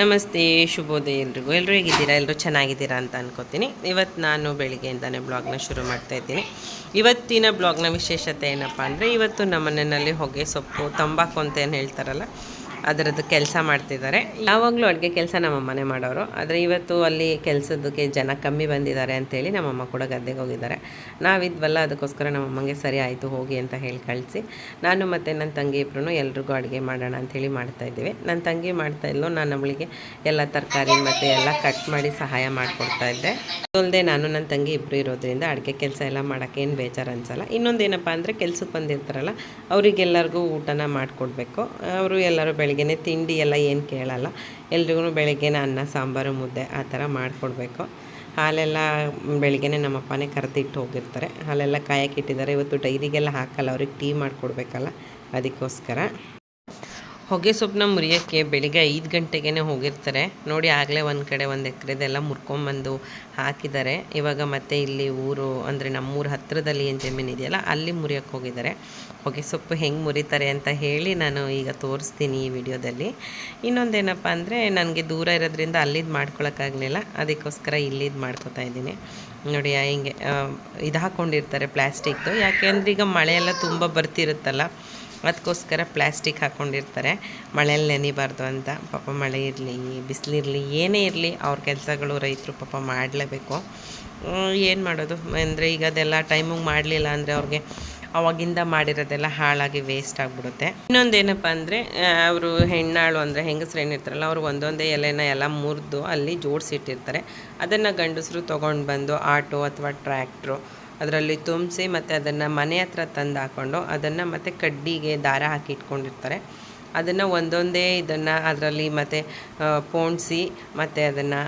ನಮಸ್ತೆ, ಶುಭೋದಯ ಎಲ್ರಿಗೂ. ಎಲ್ಲರೂ ಹೇಗಿದ್ದೀರಾ? ಎಲ್ಲರೂ ಚೆನ್ನಾಗಿದ್ದೀರಾ ಅಂತ ಅನ್ಕೋತೀನಿ. ಇವತ್ತು ನಾನು ಬೆಳಿಗ್ಗೆಯಿಂದನೇ ಬ್ಲಾಗ್ನ ಶುರು ಮಾಡ್ತಾ ಇದ್ದೀನಿ. ಇವತ್ತಿನ ಬ್ಲಾಗ್ನ ವಿಶೇಷತೆ ಏನಪ್ಪ ಅಂದರೆ, ಇವತ್ತು ನಮ್ಮ ಮನೆಯಲ್ಲಿ ಹೊಗೆ ಸೊಪ್ಪು, ತಂಬಾಕು ಅಂತ ಏನು ಹೇಳ್ತಾರಲ್ಲ ಅದರದ್ದು ಕೆಲಸ ಮಾಡ್ತಿದ್ದಾರೆ. ಯಾವಾಗಲೂ ಅಡುಗೆ ಕೆಲಸ ನಮ್ಮ ಮನೆ ಮಾಡೋರು. ಆದರೆ ಇವತ್ತು ಅಲ್ಲಿ ಕೆಲಸದಕ್ಕೆ ಜನ ಕಮ್ಮಿ ಬಂದಿದ್ದಾರೆ ಅಂತೇಳಿ ನಮ್ಮಮ್ಮ ಕೂಡ ಗದ್ದೆಗೆ ಹೋಗಿದ್ದಾರೆ. ನಾವಿದ್ವಲ್ಲ, ಅದಕ್ಕೋಸ್ಕರ ನಮ್ಮಮ್ಮಗೆ ಸರಿ ಆಯಿತು, ಹೋಗಿ ಅಂತ ಹೇಳಿ ಕಳಿಸಿ. ನಾನು ಮತ್ತು ನನ್ನ ತಂಗಿ ಇಬ್ಬರೂ ಎಲ್ರಿಗೂ ಅಡುಗೆ ಮಾಡೋಣ ಅಂಥೇಳಿ ಮಾಡ್ತಾ ಇದ್ದೀವಿ. ನನ್ನ ತಂಗಿ ಮಾಡ್ತಾ ಇದ್ಲು, ನಾನು ಅವಳಿಗೆ ಎಲ್ಲ ತರಕಾರಿ ಮತ್ತು ಎಲ್ಲ ಕಟ್ ಮಾಡಿ ಸಹಾಯ ಮಾಡಿಕೊಡ್ತಾ ಇದ್ದೆ. ಅಲ್ಲದೆ ನಾನು ನನ್ನ ತಂಗಿ ಇಬ್ಬರು ಇರೋದ್ರಿಂದ ಅಡುಗೆ ಕೆಲಸ ಎಲ್ಲ ಮಾಡೋಕ್ಕೆ ಏನು ಬೇಜಾರು ಅನ್ಸಲ್ಲ. ಇನ್ನೊಂದೇನಪ್ಪ ಅಂದರೆ ಕೆಲಸಕ್ಕೆ ಬಂದಿರ್ತಾರಲ್ಲ, ಅವರಿಗೆಲ್ಲರಿಗೂ ಊಟನ ಮಾಡಿಕೊಡ್ಬೇಕು. ಅವರು ಎಲ್ಲರೂ ಬೆಳಿಗ್ಗೆನೆ ತಿಂಡಿ ಎಲ್ಲ ಏನು ಕೇಳಲ್ಲ. ಎಲ್ರಿಗೂ ಬೆಳಿಗ್ಗೆ ಅನ್ನ, ಸಾಂಬಾರು, ಮುದ್ದೆ ಆ ಥರ ಮಾಡಿಕೊಡ್ಬೇಕು. ಹಾಲೆಲ್ಲ ಬೆಳಿಗ್ಗೆನೆ ನಮ್ಮ ಅಪ್ಪನೇ ಕರೆದಿಟ್ಟು ಹೋಗಿರ್ತಾರೆ. ಹಾಲೆಲ್ಲ ಕಾಯಕ್ಕಿಟ್ಟಿದ್ದಾರೆ ಇವತ್ತು ಡೈರಿಗೆಲ್ಲ ಹಾಕಲ್ಲ. ಅವ್ರಿಗೆ ಟೀ ಮಾಡಿಕೊಡ್ಬೇಕಲ್ಲ. ಅದಕ್ಕೋಸ್ಕರ. ಹೊಗೆ ಸೊಪ್ಪನ್ನ ಮುರಿಯೋಕ್ಕೆ ಬೆಳಿಗ್ಗೆ ಐದು ಗಂಟೆಗೇ ಹೋಗಿರ್ತಾರೆ. ನೋಡಿ ಆಗಲೇ ಒಂದು ಕಡೆ ಒಂದು ಎಕರೆದೆಲ್ಲ ಮುರ್ಕೊಂಬಂದು ಹಾಕಿದ್ದಾರೆ. ಇವಾಗ ಮತ್ತೆ ಇಲ್ಲಿ ಊರು ಅಂದರೆ ನಮ್ಮೂರ ಹತ್ತಿರದಲ್ಲಿ ಏನು ಜಮೀನು ಇದೆಯಲ್ಲ, ಅಲ್ಲಿ ಮುರಿಯೋಕ್ಕೆ ಹೋಗಿದ್ದಾರೆ. ಹೊಗೆ ಸೊಪ್ಪು ಹೆಂಗೆ ಮುರಿತಾರೆ ಅಂತ ಹೇಳಿ ನಾನು ಈಗ ತೋರಿಸ್ತೀನಿ ಈ ವಿಡಿಯೋದಲ್ಲಿ. ಇನ್ನೊಂದೇನಪ್ಪ ಅಂದರೆ ನನಗೆ ದೂರ ಇರೋದ್ರಿಂದ ಅಲ್ಲಿದ್ದು ಮಾಡ್ಕೊಳಕ್ಕಾಗಲಿಲ್ಲ ಅದಕ್ಕೋಸ್ಕರ ಇಲ್ಲಿದ್ದು ಮಾಡ್ಕೋತಾ ಇದ್ದೀನಿ. ನೋಡಿ ಹಿಂಗೆ ಇದು ಹಾಕ್ಕೊಂಡಿರ್ತಾರೆ ಪ್ಲ್ಯಾಸ್ಟಿಕ್ದು ಯಾಕೆಂದ್ರೆ ಈಗ ಮಳೆ ಎಲ್ಲ ತುಂಬ ಬರ್ತಿರುತ್ತಲ್ಲ ಅದಕ್ಕೋಸ್ಕರ ಪ್ಲ್ಯಾಸ್ಟಿಕ್ ಹಾಕ್ಕೊಂಡಿರ್ತಾರೆ ಮಳೆಯಲ್ಲಿ ನೆನಿಬಾರ್ದು ಅಂತ. ಪಾಪ ಮಳೆ ಇರಲಿ, ಬಿಸಿಲಿರಲಿ, ಏನೇ ಇರಲಿ ಅವ್ರ ಕೆಲಸಗಳು ರೈತರು ಪಾಪ ಮಾಡಲೇಬೇಕು. ಏನು ಮಾಡೋದು? ಅಂದರೆ ಈಗ ಅದೆಲ್ಲ ಟೈಮಿಗೆ ಮಾಡಲಿಲ್ಲ ಅಂದರೆ ಅವ್ರಿಗೆ ಅವಾಗಿಂದ ಮಾಡಿರೋದೆಲ್ಲ ಹಾಳಾಗಿ ವೇಸ್ಟ್ ಆಗಿಬಿಡುತ್ತೆ. ಇನ್ನೊಂದೇನಪ್ಪ ಅಂದರೆ ಅವರು ಹೆಣ್ಣಾಳು ಅಂದರೆ ಹೆಂಗಸ್ರು ಏನಿರ್ತಾರಲ್ಲ ಅವ್ರು ಒಂದೊಂದೇ ಎಲೆನ ಎಲ್ಲ ಮುರಿದು ಅಲ್ಲಿ ಜೋಡಿಸಿಟ್ಟಿರ್ತಾರೆ. ಅದನ್ನು ಗಂಡಸರು ತೊಗೊಂಡು ಬಂದು ಆಟೋ ಅಥವಾ ಟ್ರ್ಯಾಕ್ಟ್ರು ಅದರಲ್ಲಿ ತುಂಬಿಸಿ ಮತ್ತು ಅದನ್ನು ಮನೆ ಹತ್ರ ತಂದು ಹಾಕ್ಕೊಂಡು ಅದನ್ನು ಮತ್ತು ಕಡ್ಡಿಗೆ ದಾರ ಹಾಕಿ ಇಟ್ಕೊಂಡಿರ್ತಾರೆ. ಅದನ್ನು ಒಂದೊಂದೇ ಇದನ್ನು ಅದರಲ್ಲಿ ಮತ್ತು ಪೋಣಿಸಿ ಮತ್ತು ಅದನ್ನು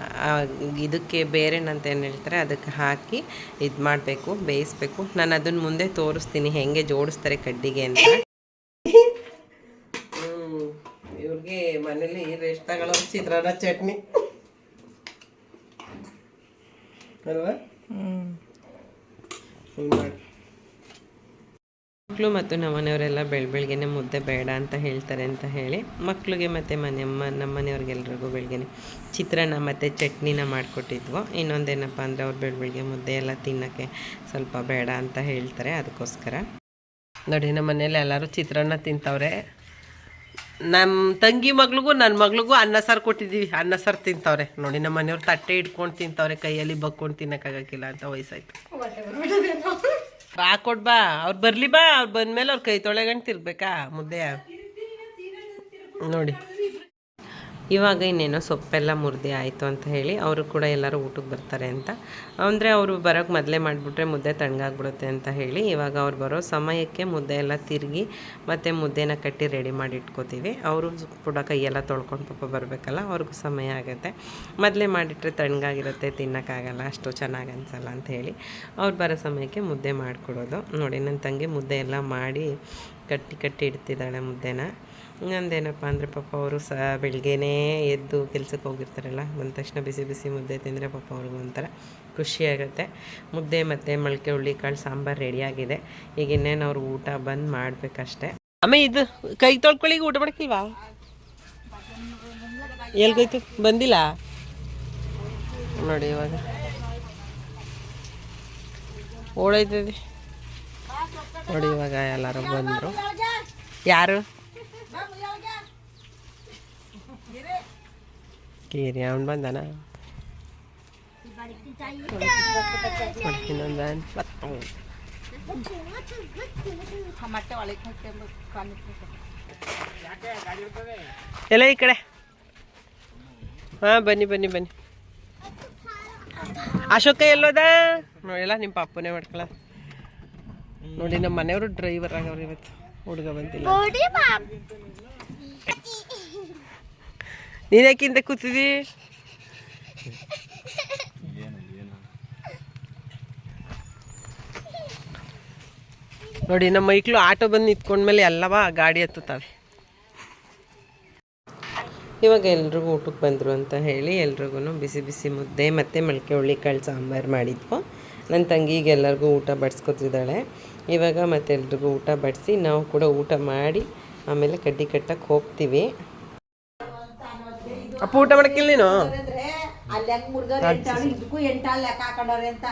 ಇದಕ್ಕೆ ಬೇರೆನಂತ ಏನು ಹೇಳ್ತಾರೆ ಅದಕ್ಕೆ ಹಾಕಿ ಇದು ಮಾಡಬೇಕು ಬೇಯಿಸ್ಬೇಕು. ನಾನು ಅದನ್ನು ಮುಂದೆ ತೋರಿಸ್ತೀನಿ ಹೆಂಗೆ ಜೋಡಿಸ್ತಾರೆ ಕಡ್ಡಿಗೆ ಅಂತ. ಇವ್ರಿಗೆ ಮನೇಲಿ ರೆಸ್ಟ್ ತಗೊಳ್ಳೋ ಚಿತ್ರಾನ್ನ ಚಟ್ನಿ. ಅಲ್ವಾ? ಮಕ್ಕಳು ಮತ್ತು ನಮ್ಮ ಮನೆಯವರೆಲ್ಲ ಬೆಳ ಬೆಳಗ್ಗೆನೆ ಮುದ್ದೆ ಬೇಡ ಅಂತ ಹೇಳ್ತಾರೆ ಅಂತ ಹೇಳಿ ಮಕ್ಕಳಿಗೆ ಮತ್ತು ಮನೆ ನಮ್ಮ ಮನೆಯವ್ರಿಗೆಲ್ರಿಗೂ ಬೆಳಗ್ಗೆನೆ ಚಿತ್ರಾನ್ನ ಮತ್ತು ಚಟ್ನಿನ ಮಾಡಿಕೊಟ್ಟಿದ್ವು. ಇನ್ನೊಂದೇನಪ್ಪ ಅಂದರೆ ಅವ್ರು ಬೆಳ ಬೆಳಗ್ಗೆ ಮುದ್ದೆ ಎಲ್ಲ ತಿನ್ನೋಕ್ಕೆ ಸ್ವಲ್ಪ ಬೇಡ ಅಂತ ಹೇಳ್ತಾರೆ ಅದಕ್ಕೋಸ್ಕರ. ನೋಡಿ ನಮ್ಮ ಮನೇಲಿ ಎಲ್ಲರೂ ಚಿತ್ರಾನ್ನ ತಿಂತವ್ರೆ. ನಮ್ಮ ತಂಗಿ ಮಗಳಿಗೂ ನನ್ನ ಮಗಳಿಗೂ ಅನ್ನ ಸಾರು ಕೊಟ್ಟಿದ್ದೀವಿ. ಅನ್ನ ಸಾರು ತಿಂತವ್ರೆ. ನೋಡಿ ನಮ್ಮ ಮನೆಯವ್ರು ತಟ್ಟೆ ಇಟ್ಕೊಂಡು ತಿಂತವ್ರೆ ಕೈಯಲ್ಲಿ ಬಕ್ಕೊಂಡು ತಿನ್ನೋಕ್ಕಾಗಕ್ಕಿಲ್ಲ ಅಂತ ವಯಸ್ಸಾಯ್ತು. ಹಾಕೊಡ್ ಬಾ. ಅವ್ರು ಬರ್ಲಿ ಬಾ. ಅವ್ರು ಬಂದ್ಮೇಲೆ ಅವ್ರ ಕೈ ತೊಳೆಗಂಡು ತಿರ್ಬೇಕಾ ಮುದ್ದೆ ನೋಡಿ. ಇವಾಗ ಇನ್ನೇನೋ ಸೊಪ್ಪೆಲ್ಲ ಮುರಿದೆ ಆಯಿತು ಅಂತ ಹೇಳಿ ಅವರು ಕೂಡ ಎಲ್ಲರೂ ಊಟಕ್ಕೆ ಬರ್ತಾರೆ ಅಂತ. ಅಂದರೆ ಅವರು ಬರೋಕ್ಕೆ ಮೊದಲೇ ಮಾಡಿಬಿಟ್ರೆ ಮುದ್ದೆ ತಣ್ಣಗಾಗ್ಬಿಡುತ್ತೆ ಅಂತ ಹೇಳಿ ಇವಾಗ ಅವ್ರು ಬರೋ ಸಮಯಕ್ಕೆ ಮುದ್ದೆ ಎಲ್ಲ ತಿರುಗಿ ಮತ್ತು ಮುದ್ದೆನ ಕಟ್ಟಿ ರೆಡಿ ಮಾಡಿ ಇಟ್ಕೋತೀವಿ. ಅವರು ಕೂಡ ಕೈಯೆಲ್ಲ ತೊಳ್ಕೊಂಡು ಪಾಪ ಬರಬೇಕಲ್ಲ, ಅವ್ರಿಗೂ ಸಮಯ ಆಗುತ್ತೆ. ಮೊದಲೇ ಮಾಡಿಟ್ರೆ ತಣ್ಣಗಾಗಿರುತ್ತೆ, ತಿನ್ನೋಕ್ಕಾಗಲ್ಲ, ಅಷ್ಟು ಚೆನ್ನಾಗಿ ಅನಿಸಲ್ಲ ಅಂತ ಹೇಳಿ ಅವ್ರು ಬರೋ ಸಮಯಕ್ಕೆ ಮುದ್ದೆ ಮಾಡಿಕೊಡೋದು. ನೋಡಿ ನನ್ನ ತಂಗಿ ಮುದ್ದೆ ಎಲ್ಲ ಮಾಡಿ ಕಟ್ಟಿ ಕಟ್ಟಿ ಇಡ್ತಿದ್ದಾಳೆ ಮುದ್ದೆನ. ಇನ್ನೊಂದೇನಪ್ಪ ಅಂದರೆ ಪಾಪ ಅವರು ಸಹ ಬೆಳಗ್ಗೆನೇ ಎದ್ದು ಕೆಲಸಕ್ಕೆ ಹೋಗಿರ್ತಾರಲ್ಲ ಬಂದ ತಕ್ಷಣ ಬಿಸಿ ಬಿಸಿ ಮುದ್ದೆ ತಿಂದರೆ ಪಾಪ ಅವ್ರಿಗೂ ಒಂಥರ ಖುಷಿಯಾಗುತ್ತೆ ಮುದ್ದೆ ಮತ್ತು ಮೊಳಕೆ ಹುಳ್ಳಿಕಾಳು ಸಾಂಬಾರು ರೆಡಿಯಾಗಿದೆ ಈಗ ಇನ್ನೇನು ಅವ್ರು ಊಟ ಬಂದು ಮಾಡಬೇಕಷ್ಟೆ. ಆಮೇಲೆ ಇದು ಕೈ ತೊಳ್ಕೊಳ್ಳಿಗೆ ಊಟ ಮಾಡಕ್ಕಿಲ್ವಾ ಎಲ್ಗೋಯ್ತು ಬಂದಿಲ್ಲ? ನೋಡಿ ಇವಾಗ. ಓಡೈತದೆ ನೋಡಿ ಇವಾಗ ಎಲ್ಲರೂ ಬಂದರು. ಯಾರು? ಕೀರಿ ಅವನು ಬಂದನ ಎಲ್ಲ ಈ ಕಡೆ ಹಾಂ ಬನ್ನಿ ಬನ್ನಿ ಬನ್ನಿ ಅಶೋಕ ಎಲ್ಲೋದ ನೋಡಿಲ್ಲ ನಿಮ್ಮ ಪಾಪನೇ ಮಾಡ್ಕೊಳ. ನೋಡಿ, ನಮ್ಮ ಮನೆಯವರು ಡ್ರೈವರ್ ಆಗವ್ರು ಇವತ್ತು. ಹುಡುಗ ಬಂದಿಲ್ಲ. ನೀನ್ ಯಾಕಿಂತ ಕೂತಿದಿ ನೋಡಿ, ನಮ್ಮ ಮೈಕ್ಳು ಆಟೋ ಬಂದು ನಿಂತ್ಕೊಂಡ್ಮೇಲೆ ಎಲ್ಲವ ಗಾಡಿ ಹತ್ತುತ್ತವೆ. ಇವಾಗ ಎಲ್ರಿಗೂ ಊಟಕ್ಕೆ ಬಂದರು ಅಂತ ಹೇಳಿ ಎಲ್ರಿಗೂ ಬಿಸಿ ಬಿಸಿ ಮುದ್ದೆ ಮತ್ತು ಮೊಳಕೆ ಹುಳ್ಳಿಕಾಳು ಸಾಂಬಾರು ಮಾಡಿದ್ವು. ನನ್ನ ತಂಗಿಗೆ ಎಲ್ಲರಿಗೂ ಊಟ ಬಡಿಸ್ಕೊತಿದ್ದಾಳೆ. ಇವಾಗ ಮತ್ತೆ ಎಲ್ರಿಗೂ ಊಟ ಬಡಿಸಿ ನಾವು ಕೂಡ ಊಟ ಮಾಡಿ ಆಮೇಲೆ ಕಡ್ಡಿ ಕಟ್ಟಕ್ಕೆ ಹೋಗ್ತೀವಿ. ಅಪ್ಪ ಊಟ ಮಾಡಕ್ಕಿಲ್ಲ ನೀನು? ಅಂದ್ರೆ ಅಲ್ಲಿ ಹೆಂಗ್ ಮುರ್ದವ್ರೆ ಎಂಟಾಳು ಇದಕ್ಕೂ ಎಂಟಾಳು ಲೆಕ್ಕ ಹಾಕೊಂಡವ್ರೆ ಅಂತ.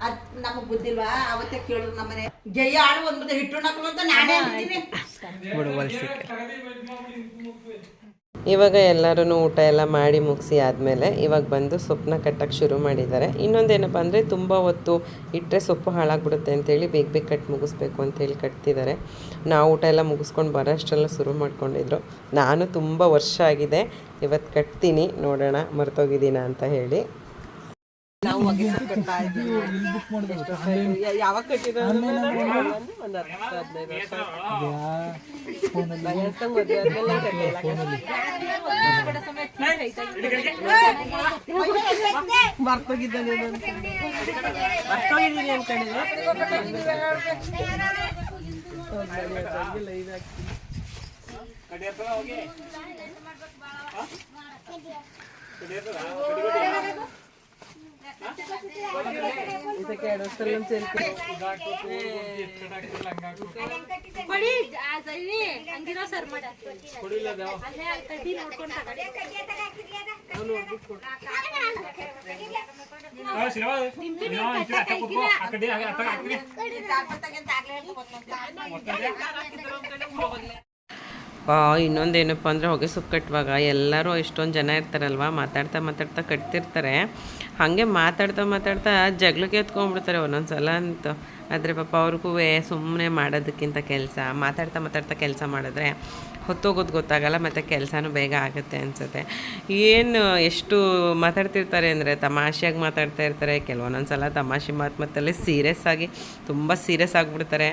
ಅದ್ ನಮಗ್ ಬುದ್ಧಿಲ್ವಾ ಅವತ್ತೇ ಕೇಳಿದ್ರು ನಮ್ಮನೆ ಜಯ ಆಡು ಒಂದ್ ಮುದ್ದೆ ಹಿಟ್ಟು ಹಾಕಲು ಅಂತ ನಾನೇ ಅಂತೀನಿ ಇವಾಗ ಎಲ್ಲರೂ ಊಟ ಎಲ್ಲ ಮಾಡಿ ಮುಗಿಸಿ ಆದಮೇಲೆ ಇವಾಗ ಬಂದು ಸೊಪ್ಪನ್ನ ಕಟ್ಟಕ್ಕೆ ಶುರು ಮಾಡಿದ್ದಾರೆ. ಇನ್ನೊಂದೇನಪ್ಪ ಅಂದರೆ ತುಂಬ ಹೊತ್ತು ಇಟ್ಟರೆ ಸೊಪ್ಪು ಹಾಳಾಗ್ಬಿಡುತ್ತೆ ಅಂತೇಳಿ ಬೇಗ ಬೇಗ ಕಟ್ ಮುಗಿಸ್ಬೇಕು ಅಂತೇಳಿ ಕಟ್ತಿದ್ದಾರೆ. ನಾವು ಊಟ ಎಲ್ಲ ಮುಗಿಸ್ಕೊಂಡು ಬರೋ ಅಷ್ಟೆಲ್ಲ ಶುರು ಮಾಡ್ಕೊಂಡಿದ್ರು. ನಾನು ತುಂಬ ವರ್ಷ ಆಗಿದೆ ಇವತ್ತು ಕಟ್ತೀನಿ, ನೋಡೋಣ ಮರ್ತೋಗಿದ್ದೀನ ಅಂತ ಹೇಳಿ. ನಾವು ಹೊಗೆ ಸೊಪ್ಪು ಕಟ್ತಾ ಇದ್ದೀವಿ. ಎಷ್ಟು ವರ್ಷ ಆಯ್ತು? ಯಾ- ಯಾವಾಗ ಕಟ್ಟಿರೋದು ಒಂದು ಹತ್ತು ಹದಿನೈದು ವರ್ಷ ಆಯ್ತು. ನಾನು ಎಷ್ಟೊಂದು ಮದುವೆ ಆದ್ಮೇಲೆ ಕಟ್ಟಿಲ್ಲ. ಮರ್ತೋಗಿದ್ದೆ ನೀನು ಅನ್ಕೊಂಡೆ. ಮರ್ತೋಗಿದ್ದೀನಿ ಅನ್ಕೊಂಡಿದ್ದೆ. ಹಂಗಿಲ್ಲ, ಇದಾಗ್ತಿದೆ. ಇದಕ್ಕೆ ಎರಡು ವರ್ಷದಲ್ಲಿ ಒಂದ್ ಸೇರ್ಕೆ. ಕೊಡಿ ಆ ಸರಿ ಹಂಗಿರೋ ಸರ್ ಮಾಡ ಅಲ್ಲೇ ಆ ಕಡ್ಡಿ ನೋಡ್ಕೊಂಡು ತಗೊಳ್ಳಿ. ಆ, ಇನ್ನೊಂದೇನಪ್ಪ ಅಂದ್ರೆ ಹೊಗೆ ಸೊಪ್ಪು ಕಟ್ಟುವಾಗ ಎಲ್ಲರೂ ಎಷ್ಟೊಂದು ಜನ ಇರ್ತಾರಲ್ವಾ ಮಾತಾಡ್ತಾ ಮಾತಾಡ್ತಾ ಕಟ್ತಿರ್ತಾರೆ ಹಾಗೆ ಮಾತಾಡ್ತಾ ಮಾತಾಡ್ತಾ ಜಗಳಕ್ಕೆ ಎತ್ಕೊಂಡ್ಬಿಡ್ತಾರೆ ಒಂದೊಂದು ಸಲ ಅಂತ. ಆದರೆ ಪಾಪ ಅವ್ರಿಗೂ ಸುಮ್ಮನೆ ಮಾಡೋದಕ್ಕಿಂತ ಕೆಲಸ, ಮಾತಾಡ್ತಾ ಮಾತಾಡ್ತಾ ಕೆಲಸ ಮಾಡಿದ್ರೆ ಹೊತ್ತೋಗೋದು ಗೊತ್ತಾಗಲ್ಲ, ಮತ್ತು ಕೆಲಸನೂ ಬೇಗ ಆಗುತ್ತೆ ಅನಿಸುತ್ತೆ. ಏನು ಎಷ್ಟು ಮಾತಾಡ್ತಿರ್ತಾರೆ ಅಂದರೆ ತಮಾಷೆಯಾಗಿ ಮಾತಾಡ್ತಾ ಇರ್ತಾರೆ ಕೆಲವೊಂದೊಂದು ಸಲ ತಮಾಷೆ ಮಾತು ಮತ್ತಲ್ಲಿ ಸೀರಿಯಸ್ ಆಗಿ ತುಂಬ ಸೀರಿಯಸ್ ಆಗಿಬಿಡ್ತಾರೆ.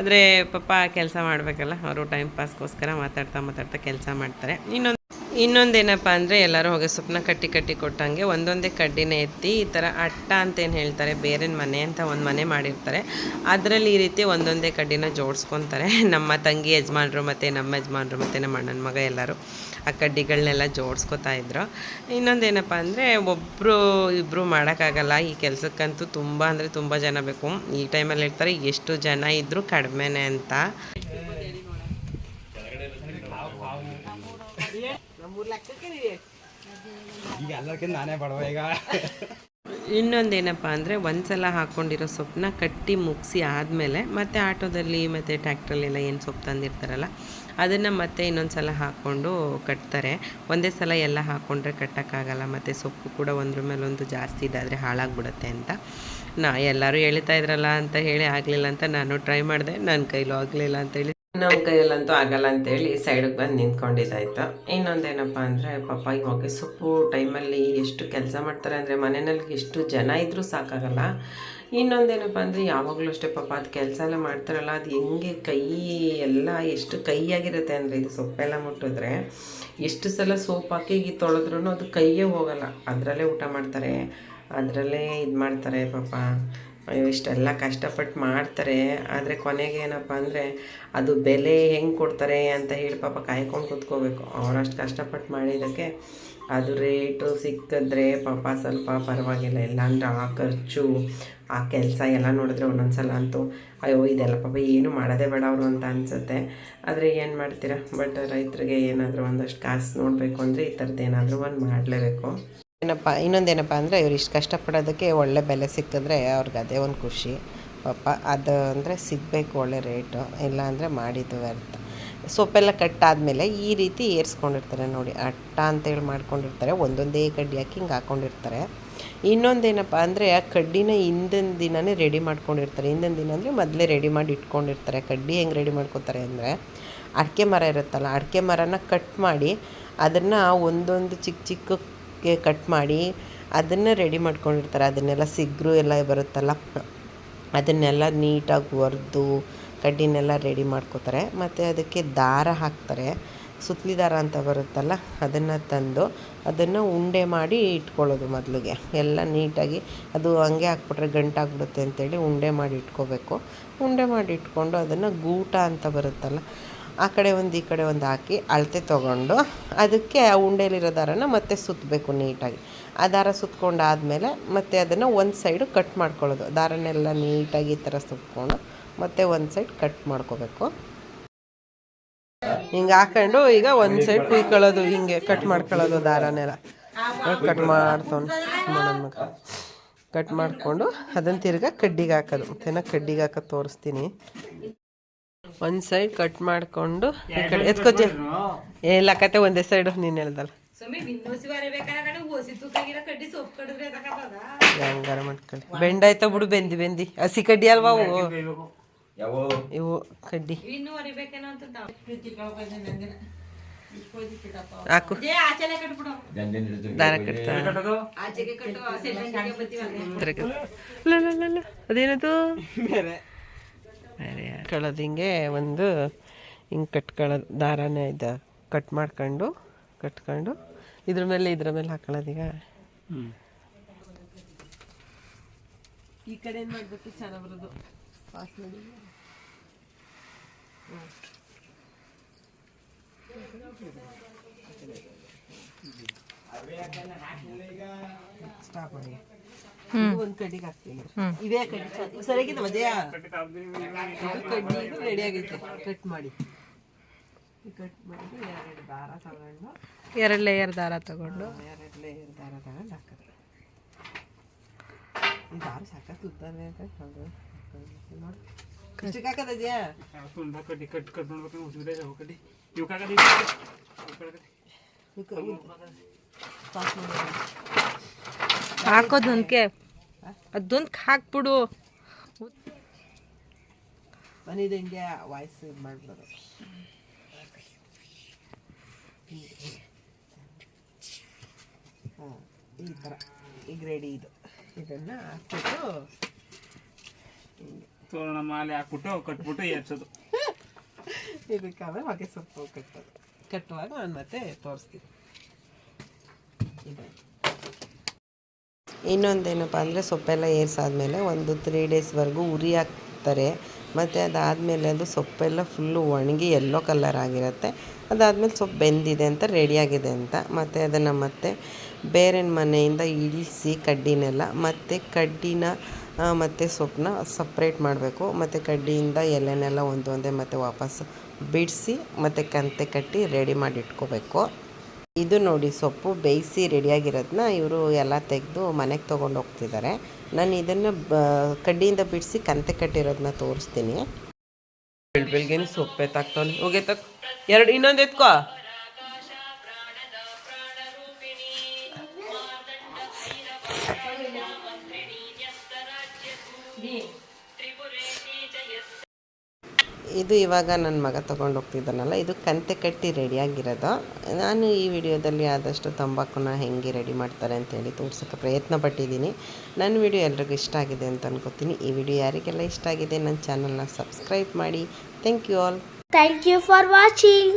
ಆದರೆ ಪಾಪ ಕೆಲಸ ಮಾಡಬೇಕಲ್ಲ, ಅವರು ಟೈಮ್ ಪಾಸ್ಗೋಸ್ಕರ ಮಾತಾಡ್ತಾ ಮಾತಾಡ್ತಾ ಕೆಲಸ ಮಾಡ್ತಾರೆ. ಇನ್ನೊಂದು ಇನ್ನೊಂದೇನಪ್ಪ ಅಂದರೆ ಎಲ್ಲರೂ ಹೊಗೆ ಸೊಪ್ಪನ್ನ ಕಟ್ಟಿ ಕಟ್ಟಿ ಕೊಟ್ಟಂಗೆ ಒಂದೊಂದೇ ಕಡ್ಡಿನೇ ಎತ್ತಿ ಈ ಥರ ಅಟ್ಟ ಅಂತ ಏನು ಹೇಳ್ತಾರೆ ಬೇರೆ ಮನೆ ಅಂತ ಒಂದು ಮನೆ ಮಾಡಿರ್ತಾರೆ. ಅದರಲ್ಲಿ ಈ ರೀತಿ ಒಂದೊಂದೇ ಕಡ್ಡಿನ ಜೋಡಿಸ್ಕೊತಾರೆ. ನಮ್ಮ ತಂಗಿ ಯಜಮಾನ್ರು ಮತ್ತು ನಮ್ಮ ಯಜಮಾನ್ರು ಮತ್ತು ನಮ್ಮ ಅಣ್ಣನ ಮಗ ಎಲ್ಲರೂ ಆ ಕಡ್ಡಿಗಳನ್ನೆಲ್ಲ ಜೋಡಿಸ್ಕೊತಾ ಇದ್ರು. ಇನ್ನೊಂದೇನಪ್ಪ ಅಂದರೆ ಒಬ್ಬರು ಇಬ್ಬರು ಮಾಡೋಕ್ಕಾಗಲ್ಲ, ಈ ಕೆಲಸಕ್ಕಂತೂ ತುಂಬ ಅಂದರೆ ತುಂಬ ಜನ ಬೇಕು. ಈ ಟೈಮಲ್ಲಿ ಹೇಳ್ತಾರೆ, ಎಷ್ಟು ಜನ ಇದ್ದರೂ ಕಡಿಮೆನೇ ಅಂತ. ಈಗ ಎಲ್ಲಕ್ಕಿಂತ ನಾನೇ ಬಡವ ಈಗ ಇನ್ನೊಂದೇನಪ್ಪ ಅಂದರೆ ಒಂದ್ಸಲ ಹಾಕ್ಕೊಂಡಿರೋ ಸೊಪ್ಪನ್ನ ಕಟ್ಟಿ ಮುಗಿಸಿ ಆದಮೇಲೆ ಮತ್ತೆ ಆಟೋದಲ್ಲಿ ಮತ್ತು ಟ್ಯಾಕ್ಟ್ರಲ್ಲೆಲ್ಲ ಏನು ಸೊಪ್ಪು ತಂದಿರ್ತಾರಲ್ಲ, ಅದನ್ನು ಮತ್ತೆ ಇನ್ನೊಂದು ಸಲ ಹಾಕ್ಕೊಂಡು ಕಟ್ತಾರೆ. ಒಂದೇ ಸಲ ಎಲ್ಲ ಹಾಕ್ಕೊಂಡ್ರೆ ಕಟ್ಟೋಕ್ಕಾಗಲ್ಲ, ಮತ್ತು ಸೊಪ್ಪು ಕೂಡ ಒಂದ್ರ ಮೇಲೆ ಒಂದು ಜಾಸ್ತಿ ಇದಾದರೆ ಹಾಳಾಗ್ಬಿಡುತ್ತೆ ಅಂತ. ನಾ ಎಲ್ಲರೂ ಹೇಳ್ತಾ ಇದ್ರಲ್ಲ ಅಂತ ಹೇಳಿ ಆಗಲಿಲ್ಲ ಅಂತ ನಾನು ಟ್ರೈ ಮಾಡಿದೆ ನನ್ನ ಕೈಲೂ ಆಗಲಿಲ್ಲ ಅಂತೇಳಿ ನಮ್ಮ ಕೈಯಲ್ಲಂತೂ ಆಗಲ್ಲ ಅಂತೇಳಿ ಸೈಡಿಗೆ ಬಂದು ನಿಂತ್ಕೊಂಡಿದ್ದಾಯ್ತು. ಇನ್ನೊಂದೇನಪ್ಪ ಅಂದರೆ ಪಾಪ ಇವಾಗ ಸೊಪ್ಪು ಟೈಮಲ್ಲಿ ಎಷ್ಟು ಕೆಲಸ ಮಾಡ್ತಾರೆ ಅಂದರೆ ಮನೆಯಲ್ಲಿ ಎಷ್ಟು ಜನ ಇದ್ದರೂ ಸಾಕಾಗಲ್ಲ. ಇನ್ನೊಂದೇನಪ್ಪ ಅಂದರೆ ಯಾವಾಗಲೂ ಅಷ್ಟೇ ಪಾಪ ಅದು ಕೆಲಸ ಎಲ್ಲ ಮಾಡ್ತಾರಲ್ಲ, ಅದು ಹೆಂಗೆ ಕೈ ಎಲ್ಲ ಎಷ್ಟು ಕೈಯಾಗಿರುತ್ತೆ ಅಂದರೆ ಇದು ಸೊಪ್ಪೆಲ್ಲ ಮುಟ್ಟಿದ್ರೆ. ಎಷ್ಟು ಸಲ ಸೋಪ್ ಹಾಕಿ ತೊಳೆದ್ರೂ ಅದು ಕೈಯೇ ಹೋಗಲ್ಲ. ಅದರಲ್ಲೇ ಊಟ ಮಾಡ್ತಾರೆ, ಅದರಲ್ಲೇ ಇದು ಮಾಡ್ತಾರೆ ಪಾಪ. ಅಯ್ಯೋ, ಇಷ್ಟೆಲ್ಲ ಕಷ್ಟಪಟ್ಟು ಮಾಡ್ತಾರೆ. ಆದರೆ ಕೊನೆಗೆ ಏನಪ್ಪ ಅಂದರೆ ಅದು ಬೆಲೆ ಹೆಂಗೆ ಕೊಡ್ತಾರೆ ಅಂತ ಹೇಳಿ ಪಾಪ ಕಾಯ್ಕೊಂಡು ಕೂತ್ಕೋಬೇಕು. ಅವರಷ್ಟು ಕಷ್ಟಪಟ್ಟು ಮಾಡಿದ್ದಕ್ಕೆ ಅದು ರೇಟು ಸಿಕ್ಕಿದ್ರೆ ಪಾಪ ಸ್ವಲ್ಪ ಪರವಾಗಿಲ್ಲ. ಎಲ್ಲ ಅಂದರೆ ಆ ಖರ್ಚು, ಆ ಕೆಲಸ ಎಲ್ಲ ನೋಡಿದ್ರೆ ಒಂದೊಂದು ಸಲ ಅಂತೂ ಅಯ್ಯೋ, ಇದೆಲ್ಲ ಪಾಪ ಏನು ಮಾಡೋದೇ ಬೇಡ ಅವರು ಅಂತ ಅನಿಸುತ್ತೆ. ಆದರೆ ಏನು ಮಾಡ್ತೀರಾ? ಬಟ್ ರೈತರಿಗೆ ಏನಾದರೂ ಒಂದಷ್ಟು ಕಾಸು ನೋಡಬೇಕು ಅಂದರೆ ಈ ಥರದ್ದು ಏನಾದರೂ ಒಂದು ಮಾಡಲೇಬೇಕು. ಏನಪ್ಪ ಇನ್ನೊಂದೇನಪ್ಪ ಅಂದರೆ ಇವ್ರು ಇಷ್ಟು ಕಷ್ಟಪಡೋದಕ್ಕೆ ಒಳ್ಳೆ ಬೆಲೆ ಸಿಕ್ಕಿದ್ರೆ ಅವ್ರಿಗೆ ಅದೇ ಒಂದು ಖುಷಿ. ಪಾಪ ಅದು ಅಂದರೆ ಸಿಗಬೇಕು ಒಳ್ಳೆ ರೇಟು, ಇಲ್ಲ ಅಂದರೆ ಮಾಡಿದ್ದು ವ್ಯರ್ಥ. ಸೊಪ್ಪೆಲ್ಲ ಕಟ್ಟಾದಮೇಲೆ ಈ ರೀತಿ ಏರ್ಸ್ಕೊಂಡಿರ್ತಾರೆ ನೋಡಿ, ಅಟ್ಟ ಅಂತೇಳಿ ಮಾಡ್ಕೊಂಡಿರ್ತಾರೆ, ಒಂದೊಂದೇ ಕಡ್ಡಿ ಹಾಕಿ ಹಿಂಗೆ ಹಾಕ್ಕೊಂಡಿರ್ತಾರೆ ಇನ್ನೊಂದೇನಪ್ಪ ಅಂದರೆ ಆ ಕಡ್ಡಿನ ಹಿಂದಿನ ದಿನವೇ ರೆಡಿ ಮಾಡ್ಕೊಂಡಿರ್ತಾರೆ. ಹಿಂದಿನ ದಿನ ಅಂದರೆ ಮೊದಲೇ ರೆಡಿ ಮಾಡಿ ಇಟ್ಕೊಂಡಿರ್ತಾರೆ. ಕಡ್ಡಿ ಹೆಂಗೆ ರೆಡಿ ಮಾಡ್ಕೊತಾರೆ ಅಂದರೆ ಅಡಿಕೆ ಮರ ಇರುತ್ತಲ್ಲ, ಅಡಿಕೆ ಮರನ ಕಟ್ ಮಾಡಿ ಅದನ್ನು ಒಂದೊಂದು ಚಿಕ್ಕ ಚಿಕ್ಕ ಚಿಕ್ಕಕ್ಕೆ ಕಟ್ ಮಾಡಿ ಅದನ್ನು ರೆಡಿ ಮಾಡ್ಕೊಂಡಿರ್ತಾರೆ. ಅದನ್ನೆಲ್ಲ ಸಿಗ್ರು ಎಲ್ಲ ಬರುತ್ತಲ್ಲ. ಅದನ್ನೆಲ್ಲ ನೀಟಾಗಿ ಒರೆದು ಕಡ್ಡಿನೆಲ್ಲ ರೆಡಿ ಮಾಡ್ಕೋತಾರೆ. ಮತ್ತು ಅದಕ್ಕೆ ದಾರ ಹಾಕ್ತಾರೆ. ಸುತ್ತಲಿ ದಾರ ಅಂತ ಬರುತ್ತಲ್ಲ, ಅದನ್ನು ತಂದು ಅದನ್ನು ಉಂಡೆ ಮಾಡಿ ಇಟ್ಕೊಳ್ಳೋದು ಮೊದಲಿಗೆ. ಎಲ್ಲ ನೀಟಾಗಿ, ಅದು ಹಂಗೆ ಹಾಕ್ಬಿಟ್ರೆ ಗಂಟಾಗ್ಬಿಡುತ್ತೆ ಅಂತೇಳಿ ಉಂಡೆ ಮಾಡಿ ಇಟ್ಕೋಬೇಕು. ಉಂಡೆ ಮಾಡಿ ಇಟ್ಕೊಂಡು ಅದನ್ನು ಗೂಟ ಅಂತ ಬರುತ್ತಲ್ಲ ಆ ಕಡೆ ಒಂದು, ಈ ಕಡೆ ಒಂದು ಹಾಕಿ ಅಳತೆ ತೊಗೊಂಡು ಅದಕ್ಕೆ ಆ ಉಂಡೆಲಿರೋ ದಾರನ ಮತ್ತೆ ಸುತ್ತಬೇಕು ನೀಟಾಗಿ. ಆ ದಾರ ಸುತ್ಕೊಂಡಾದಮೇಲೆ ಮತ್ತೆ ಅದನ್ನು ಒಂದು ಸೈಡು ಕಟ್ ಮಾಡ್ಕೊಳ್ಳೋದು. ದಾರನೆಲ್ಲ ನೀಟಾಗಿ ಈ ಥರ ಸುತ್ಕೊಂಡು ಮತ್ತೆ ಒಂದು ಸೈಡ್ ಕಟ್ ಮಾಡ್ಕೋಬೇಕು. ಹಿಂಗೆ ಹಾಕೊಂಡು ಈಗ ಒಂದು ಸೈಡ್ ಕುಯ್ಕೊಳ್ಳೋದು, ಹಿಂಗೆ ಕಟ್ ಮಾಡ್ಕೊಳ್ಳೋದು ದಾರನೆಲ್ಲ. ಕಟ್ ಮಾಡ್ತಾನೆ ಕಟ್ ಮಾಡಿಕೊಂಡು ಅದನ್ನು ತಿರ್ಗಾ ಕಡ್ಡಿಗೆ ಹಾಕೋದು. ಮತ್ತೆ ಕಡ್ಡಿಗೆ ಹಾಕೋದು ತೋರಿಸ್ತೀನಿ. ಒಂದು ಸೈಡ್ ಕಟ್ ಮಾಡಿಕೊಂಡು ಈ ಕಡೆ ಕತೆ ಒಂದೇ ಸೈಡು ನೀನು ಹೇಳ್ದಲ್ಲ. ಹೆಂಗಾರ ಮಾಡ್ಕೊಳ್ಳಿ. ಬೆಂಡಾಯ್ತಾ ಬಿಡು ಬೆಂದಿ ಬೆಂದಿ. ಹಸಿ ಕಡ್ಡಿ ಅಲ್ವಾ ಅವು? ಇವು ಕಡ್ಡಿ. ಹಾಕು. ದಾರ ಕಟ್ತಾ. ಆಚೆಗೆ ಕಟ್ಟು ಸೆಂಟ್ರಿಗೆ ಬರ್ತೀವಲ್ಲ ಲ, ಲ, ಲ, ಲ. ಅದೇನದು? ಬೇರೆ ಕಳೋದು ಹಿಂಗೆ ಒಂದು ಹಿಂಗೆ ಕಟ್ಕೊಳ್ಳೋದು ದಾರನೇ ಇದೆ ಕಟ್ ಮಾಡ್ಕೊಂಡು ಕಟ್ಕೊಂಡು ಇದ್ರ ಮೇಲೆ ಇದ್ರ ಮೇಲೆ ಹಾಕೊಳ್ಳೋದೀಗ ಈ ಕಡೆ ಏನು ಮಾಡಬೇಕು? ಚೆನ್ನಾಗಿ ಬರೋದು. ಪಾಸ್ ಮಾಡಿ ಸ್ಟಾಪ್ ಮಾಡಿ. ಒಂದು ಕಡ್ಡಿಗೆ ಹಾಕ್ತೀನಿ. ಇದೇ ಕಡ್ಡಿ ಸರಿಯಾಗಿದೆ ಮಜೆಯ ಕಡ್ಡಿ ರೆಡಿ ಆಗೈತೆ. ಕಟ್ ಮಾಡಿ. ಕಟ್ ಮಾಡಿ ಎರಡು ದಾರ ತಗೊಂಡು. ಎರಡು ಲೇಯರ್ ದಾರ ತಗೊಂಡು. ಎರಡು ಲೇಯರ್ ದಾರ ತಗೊಂಡು ಹಾಕೋದು ಈ ದಾರ ಸಾಕತ್ತು ಉದ್ದಾನೆ ಅಂತ ಹೌದು. ನೋಡಿ. ಹಾಕೋದು ಕಟ್ಟಿ ಕಟ್ ಮಾಡ್ಬೇಕು ಇವ್ ಕಾಕಡಿ ಹಾಕೋದೊಂದ್ಕೆ ಅದೊಂದ್ ಹಾಕ್ಬಿಡು. ಮನಿದು ಹಿಂಗೆ ವಾಯ್ಸ್ ಇದು ಮಾಡ್ಬಿಡೋದು. ಹಾಂ ಈ ಥರ ಈಗ ರೆಡಿ ಇದು. ಇದನ್ನು ಹಾಕ್ಬಿಟ್ಟು ತೋರಣ ಮಾಲೆ ಹಾಕ್ಬಿಟ್ಟು ಕಟ್ಬಿಟ್ಟು ಏರ್ಸೋದು. ಇದಕ್ಕಾದ್ರೆ ಹೊಗೆ ಸೊಪ್ಪು ಕಟ್ಟೋದು. ಕಟ್ಟುವಾಗ ನಾನು ಮತ್ತೆ ತೋರಿಸ್ತೀನಿ. ಇನ್ನೊಂದೇನಪ್ಪ ಅಂದರೆ ಸೊಪ್ಪೆಲ್ಲ ಏರ್ಸಾದ್ಮೇಲೆ ಒಂದು ತ್ರೀ ಡೇಸ್ವರೆಗೂ ಉರಿ ಹಾಕ್ತಾರೆ. ಮತ್ತು ಅದಾದಮೇಲೆ ಅದು ಸೊಪ್ಪೆಲ್ಲ ಫುಲ್ಲು ಒಣಗಿ ಎಲ್ಲೋ ಕಲರ್ ಆಗಿರುತ್ತೆ. ಅದಾದಮೇಲೆ ಸೊಪ್ಪು ಬೆಂದಿದೆ ಅಂತ ರೆಡಿಯಾಗಿದೆ ಅಂತ. ಮತ್ತು ಅದನ್ನು ಮತ್ತೆ ಬೇರೆ ಮನೆಯಿಂದ ಇಳಿಸಿ ಕಡ್ಡಿನೆಲ್ಲ ಮತ್ತು ಕಡ್ಡಿನ ಮತ್ತು ಸೊಪ್ಪನ್ನ ಸಪ್ರೇಟ್ ಮಾಡಬೇಕು. ಮತ್ತು ಕಡ್ಡಿಯಿಂದ ಎಲೆನೆಲ್ಲ ಒಂದೊಂದೇ ಮತ್ತು ವಾಪಸ್ ಬಿಡಿಸಿ ಮತ್ತು ಕಂತೆ ಕಟ್ಟಿ ರೆಡಿ ಮಾಡಿ ಇಟ್ಕೋಬೇಕು. ಇದು ನೋಡಿ ಸೊಪ್ಪು ಬೇಯಿಸಿ ರೆಡಿಯಾಗಿರೋದನ್ನ ಇವರು ಎಲ್ಲ ತೆಗೆದು ಮನೆಗೆ ತೊಗೊಂಡು ಹೋಗ್ತಿದ್ದಾರೆ. ನಾನು ಇದನ್ನು ಬ, ಕಡ್ಡಿಯಿಂದ ಬಿಡಿಸಿ ಕಂತೆ ಕಟ್ಟಿರೋದನ್ನ ತೋರಿಸ್ತೀನಿ. ಬೆಳ್ ಬೆಳ್ಗೆನೆ ಸೊಪ್ಪು ಎತ್ತಾಕ್ತಾವನೆ ಹೋಗಿ ಎತ್ತಕ್. ಎರಡು, ಇನ್ನೊಂದು ಎತ್ಕೋ. ಇದು ಇವಾಗ ನನ್ನ ಮಗ ತೊಗೊಂಡು ಹೋಗ್ತಿದ್ದಾನಲ್ಲ, ಇದು ಕಂತೆ ಕಟ್ಟಿ ರೆಡಿಯಾಗಿರೋದು ನಾನು ಈ ವಿಡಿಯೋದಲ್ಲಿ ಆದಷ್ಟು ತಂಬಾಕುನ ಹೆಂಗೆ ರೆಡಿ ಮಾಡ್ತಾರೆ ಅಂತೇಳಿ ತೋರ್ಸೋಕ್ಕೆ ಪ್ರಯತ್ನ ಪಟ್ಟಿದ್ದೀನಿ. ನನ್ನ ವಿಡಿಯೋ ಎಲ್ರಿಗೂ ಇಷ್ಟ ಆಗಿದೆ ಅಂತ ಅನ್ಕೋತೀನಿ. ಈ ವಿಡಿಯೋ ಯಾರಿಗೆಲ್ಲ ಇಷ್ಟ ಆಗಿದೆ, ನನ್ನ ಚಾನಲ್ನ ಸಬ್ಸ್ಕ್ರೈಬ್ ಮಾಡಿ. Thank you all thank you for watching.